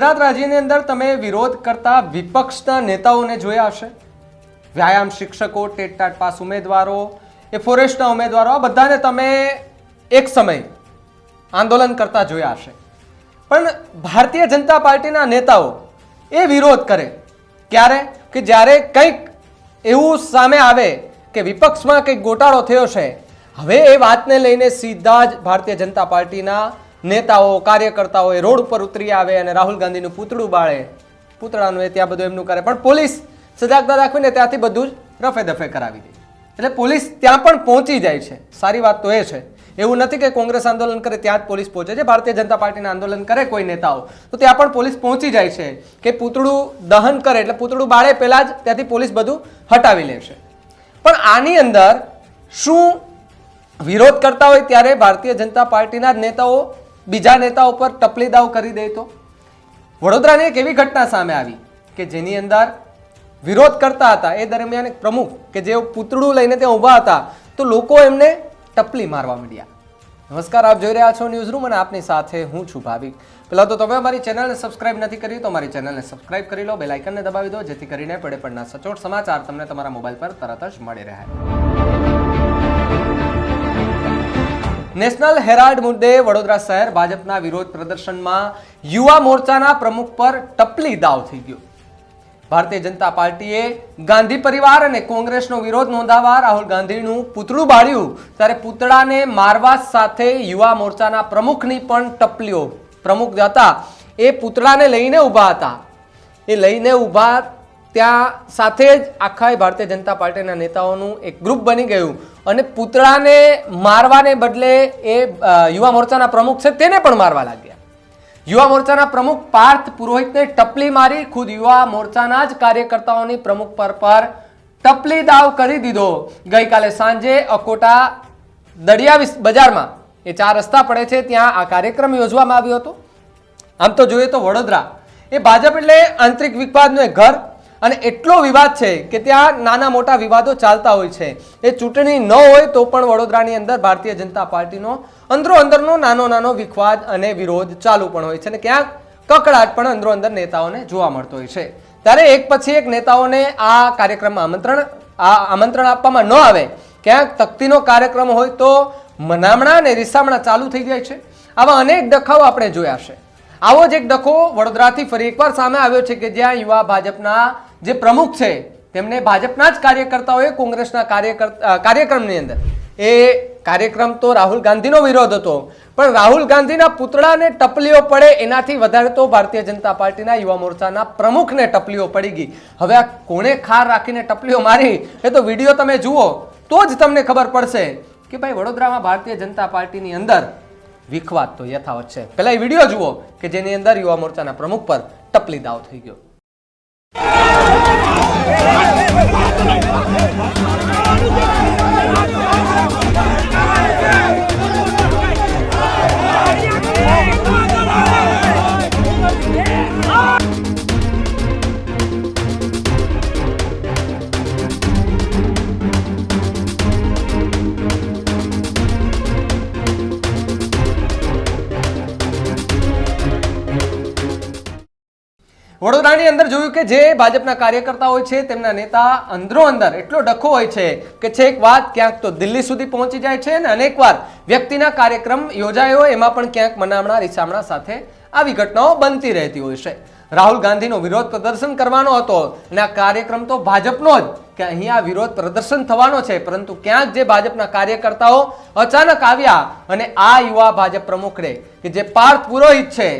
ગુજરાત રાજ્યની અંદર તમે વિરોધ કરતા વિપક્ષના નેતાઓને જોયા હશે? વ્યાયામ શિક્ષકો ટેટટાટ પાસ ઉમેદવારો, એ ફોરેસ્ટના ઉમેદવારો, આ બધાને તમે એક સમય આંદોલન કરતા જોયા હશે. પણ ભારતીય જનતા પાર્ટીના નેતાઓ એ વિરોધ કરે ક્યારે? કે જ્યારે કંઈક એવું સામે આવે કે વિપક્ષમાં કંઈક ગોટાળો થયો છે, હવે એ વાતને લઈને સીધા જ ભારતીય જનતા પાર્ટીના નેતાઓ, કાર્યકર્તાઓ એ રોડ ઉપર ઉતરી આવે અને રાહુલ ગાંધીનું પૂતળું બાળે. પૂતળાનું એ ત્યાં બધું એમનું કરે. પણ પોલીસ સજાગતા રાખવીને ત્યાંથી બધું જ રફે દફે કરાવી દે. એટલે પોલીસ ત્યાં પણ પહોંચી જાય છે. સારી વાત તો એ છે. એવું નથી કે કોંગ્રેસ આંદોલન કરે ત્યાં જ પોલીસ પહોંચે છે. ભારતીય જનતા પાર્ટીના આંદોલન કરે કોઈ નેતાઓ. તો ત્યાં પણ પોલીસ પહોંચી જાય છે કે પૂતળું દહન કરે. એટલે પૂતળું બાળે પહેલાં જ ત્યાંથી પોલીસ બધું હટાવી લે છે. પણ આની અંદર શું વિરોધ કરતા હોય ત્યારે ભારતીય જનતા પાર્ટીના નેતાઓ બીજા નેતાઓ પર ટપલી દાવ કરી દે તો? વડોદરાની એક એવી ઘટના સામે આવી કે જેની અંદર વિરોધ કરતા હતા. એ દરમિયાન એક પ્રમુખ કે જે પૂતળું લઈને ત્યાં ઊભા હતા, તો લોકો એમને ટપલી મારવા માંડ્યા. નમસ્કાર, આપ જોઈ રહ્યા છો ન્યૂઝ રૂમ અને આપની સાથે હું છું ભાવિક. પહેલાં તો તમે અમારી ચેનલને સબસ્ક્રાઇબ નથી કરી, તો અમારી ચેનલને સબસ્ક્રાઇબ કરી લો બેલાઇકનને દબાવી દો, જેથી કરીને પડે પડના સચોટ સમાચાર તમને તમારા મોબાઈલ પર તરત જ મળી રહે. નેશનલ હેરાલ્ડ મુદ્દે વડોદરા શહેર ભાજપના વિરોધ પ્રદર્શનમાં યુવા મોરચાના પ્રમુખ પર ટપલી દાવ થઈ ગયો. ભારતીય જનતા પાર્ટીએ ગાંધી પરિવાર અને કોંગ્રેસનો વિરોધ નોંધાવવા રાહુલ ગાંધીનું પૂતળું બાળ્યું, ત્યારે પૂતળાને મારવા સાથે યુવા મોરચાના પ્રમુખની પણ ટપલીઓ. પ્રમુખ હતા, એ પૂતળાને લઈને ઊભા હતા. એ લઈને ઊભા ત્યાં સાથે જ આખા ભારતીય જનતા પાર્ટીના નેતાઓનું એક ગ્રુપ બની ગયું. અને પૂતળાને મારવાને બદલે એ યુવા મોરચાના પ્રમુખ છે તેને પણ મારવા લાગ્યા. યુવા મોરચાના પ્રમુખ પાર્થ પુરોહિતને ટપલી મારી ખુદ યુવા મોરચાના જ કાર્યકર્તાઓની પ્રમુખ પર પર ટપલી દાવ કરી દીધો. ગઈકાલે સાંજે અકોટા દડિયા બજારમાં એ ચાર રસ્તા પડે છે, ત્યાં આ કાર્યક્રમ યોજવામાં આવ્યો હતો. આમ તો જોઈએ તો વડોદરા એ ભાજપ એટલે આંતરિક વિવાદનું એક ઘર. અને એટલો વિવાદ છે કે ત્યાં નાના મોટા વિવાદો ચાલતા હોય છે. એ ચૂંટણી ન હોય તો પણ વડોદરાની અંદર ભારતીય જનતા પાર્ટીનો અંદરો અંદરનો નાનો નાનો વિખવાદ અને વિરોધ ચાલુ પણ હોય છે અને ક્યાંક કકડાટ પણ અંદરો અંદર નેતાઓને જોવા મળતો હોય છે. ત્યારે એક પછી એક નેતાઓને આ કાર્યક્રમમાં આમંત્રણ, આ આમંત્રણ આપવામાં ન આવે. ક્યાંક તકતીનો કાર્યક્રમ હોય તો મનામણા અને રિસામણા ચાલુ થઈ જાય છે. આવા અનેક દખાવો આપણે જોયા છે. આવો જ એક ડખો વડોદરાથી ફરી એકવાર સામે આવ્યો છે કે જ્યાં યુવા ભાજપના જે પ્રમુખ છે, તેમને ભાજપના જ કાર્યકર્તાઓએ કોંગ્રેસના કાર્યકર કાર્યક્રમની અંદર. એ કાર્યક્રમ તો રાહુલ ગાંધીનો વિરોધ હતો, પણ રાહુલ ગાંધીના પુતળાને ટપલીઓ પડે એનાથી વધારે તો ભારતીય જનતા પાર્ટીના યુવા મોરચાના પ્રમુખને ટપલીઓ પડી ગઈ. હવે આ કોણે ખાર રાખીને ટપલીઓ મારી, એ તો વીડિયો તમે જુઓ, તો જ તમને ખબર પડશે કે ભાઈ વડોદરામાં ભારતીય જનતા પાર્ટીની અંદર વિખવાદ તો યથાવત છે. પહેલાં એ વીડિયો જુઓ કે જેની અંદર યુવા મોરચાના પ્રમુખ પર ટપલી દાવ થઈ ગયો. વડોદરાની અંદર જોયું કે જે ભાજપના કાર્યકર્તાઓ છે, તેમના નેતા અંદરો અંદર એટલો ડખો હોય છે કે છેક વાત ક્યાંક તો દિલ્હી સુધી પહોંચી જાય છે અને અનેકવાર વ્યક્તિના કાર્યક્રમ યોજાયો, એમાં પણ ક્યાંક મનામણા રીસામણા સાથે આવી ઘટનાઓ બનતી રહેતી હોય છે. રાહુલ ગાંધીનો વિરોધ પ્રદર્શન કરવાનો હતો અને આ કાર્યક્રમ તો ભાજપનો જ કે અહીંયા વિરોધ પ્રદર્શન થવાનો છે, પરંતુ ક્યાંક જે ભાજપના કાર્યકર્તાઓ અચાનક આવ્યા અને આ યુવા ભાજપ પ્રમુખને કે જે પાર્થ પુરોહિત છે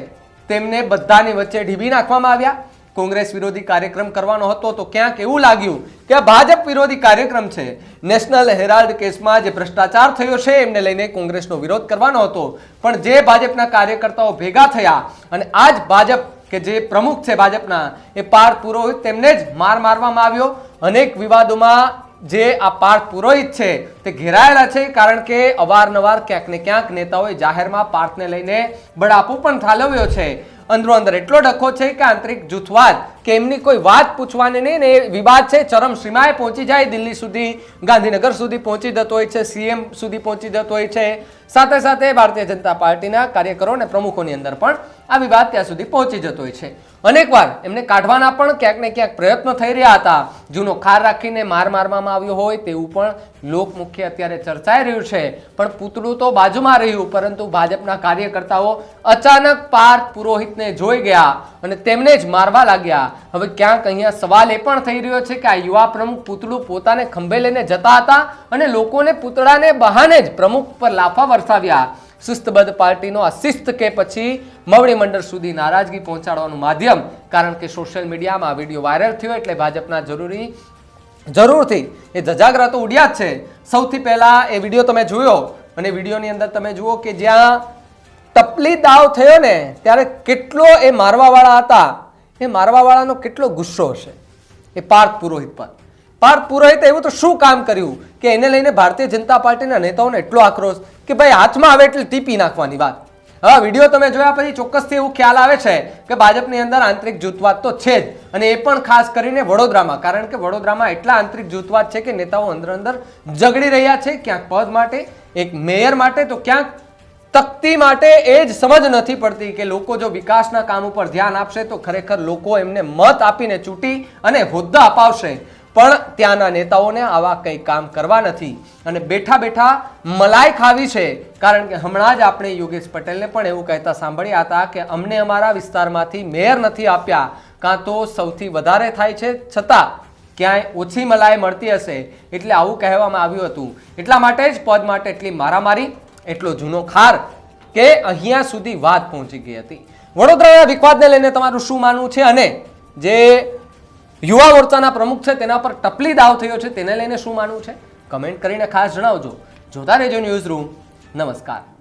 તેમને બધાની વચ્ચે ઢીબી નાખવામાં આવ્યા. કોંગ્રેસ વિરોધી કાર્યક્રમ કરવાનો હતો તો ક્યાંક એવું લાગ્યું કે આ ભાજપ વિરોધી કાર્યક્રમ છે. નેશનલ હેરાલ્ડ કેસમાં જે ભ્રષ્ટાચાર થયો છે એમને લઈને કોંગ્રેસનો વિરોધ કરવાનો હતો. પણ જે ભાજપના કાર્યકર્તાઓ ભેગા થયા અને આ જ ભાજપ કે જે પ્રમુખ છે ભાજપના, એ પાર્થ પુરોહિત તેમને જ માર મારવામાં આવ્યો. અનેક વિવાદોમાં જે આ પાર્થ પુરોહિત છે, તે ઘેરાયેલા છે કારણ કે અવારનવાર ક્યાંક ને ક્યાંક નેતાઓએ જાહેરમાં પાર્થને લઈને બળાપો પણ ઠાલવ્યો છે. અંદરો અંદર એટલો ડખો છે કે આંતરિક જૂથવાદ કે એમની કોઈ વાત પૂછવાની નહીં ને એ વિવાદ છે. ચરમ સીમાએ પહોંચી જાય, દિલ્હી સુધી, ગાંધીનગર સુધી પહોંચી જતો હોય છે, સીએમ સુધી પહોંચી જતો હોય છે. સાથે સાથે ભારતીય જનતા પાર્ટીના કાર્યકરો અને પ્રમુખોની અંદર પણ આ વિવાદ ત્યાં સુધી પહોંચી જતો હોય છે. અનેકવાર એમને કાઢવાના પણ ક્યાંક ને ક્યાંક પ્રયત્નો થઈ રહ્યા હતા. જૂનો ખાર રાખીને માર મારવામાં આવ્યો હોય તેવું પણ લોકમુખ્ય અત્યારે ચર્ચાઈ રહ્યું છે. પણ પૂતળું તો બાજુમાં રહ્યું, પરંતુ ભાજપના કાર્યકર્તાઓ અચાનક પાર્થ પુરોહિતને જોઈ ગયા અને તેમને જ મારવા લાગ્યા. હવે ક્યાંક અહીંયા સવાલ એ પણ થઈ રહ્યો છે કે આ યુવા પ્રમુખ પૂતળું પોતાને ખંભે લઈને જતા હતા અને લોકોને પૂતળાને બહાને જ પ્રમુખ પર લાફા વરસાવ્યા. શિસ્તબદ્ધ પાર્ટીનો આ શિસ્ત કે પછી મવડી મંડળ સુધી નારાજગી પહોંચાડવાનું માધ્યમ, કારણ કે સોશિયલ મીડિયામાં વીડિયો વાયરલ થયો એટલે ભાજપના જરૂરી જરૂરથી એ જજાગરા તો ઉડ્યા જ છે. સૌથી પહેલા એ વીડિયો તમે જોયો અને વિડીયોની અંદર તમે જુઓ કે જ્યાં ટપલી દાવ થયો ને, ત્યારે કેટલો એ મારવાવાળા હતા. એ મારવાવાળાનો કેટલો ગુસ્સો હશે? એ પાર્થ પુરોહિત પર. પાર્થ પુરોહિતે એવું તો શું કામ કર્યું કે એને લઈને ભારતીય જનતા પાર્ટીના નેતાઓને એટલો આક્રોશ કે ભાઈ હાથમાં આવે એટલે ટીપી નાખવાની વાત. હા, વીડિયો તમે જોયા પછી ચોક્કસથી એવું ખ્યાલ આવે છે કે ભાજપની અંદર આંતરિક જૂથવાદ તો છે જ. અને એ પણ ખાસ કરીને વડોદરામાં, કારણ કે વડોદરામાં એટલા આંતરિક જૂથવાદ છે કે નેતાઓ અંદર અંદર ઝઘડી રહ્યા છે ક્યાંક પદ માટે, એક મેયર માટે, તો ક્યાંક તકતી માટે એ જ સમજ નથી પડતી કે લોકો જો વિકાસના કામ ઉપર ધ્યાન આપશે તો ખરેખર લોકો એમને મત આપીને ચૂંટી અને હોદ્દા અપાવશે. પણ ત્યાંના નેતાઓને આવા કંઈ કામ કરવા નથી. અને બેઠા બેઠા મલાઈ ખાવી છે. કારણ કે હમણાં જ આપણે યોગેશ પટેલને પણ એવું કહેતા સાંભળ્યા હતા કે અમને અમારા વિસ્તારમાંથી મેયર નથી આપ્યા, કાં તો સૌથી વધારે થાય છે. છતાં ક્યાંય ઓછી મલાઈ મળતી હશે એટલે આવું કહેવામાં આવ્યું હતું. એટલા માટે જ પદ માટે એટલી મારામારી, એટલો જૂનો ખાર કે અહીંયા સુધી વાત પહોંચી ગઈ હતી. વડોદરાના વિખવાદને લઈને તમારું શું માનવું છે? અને જે યુવા મોરચાના પ્રમુખ છે, તેના પર ટપલી દાવ થયો છે, તેને લઈને શું માનવું છે? કમેન્ટ કરીને ખાસ જણાવજો. જોતા રહેજો ન્યૂઝ રૂમ. નમસ્કાર.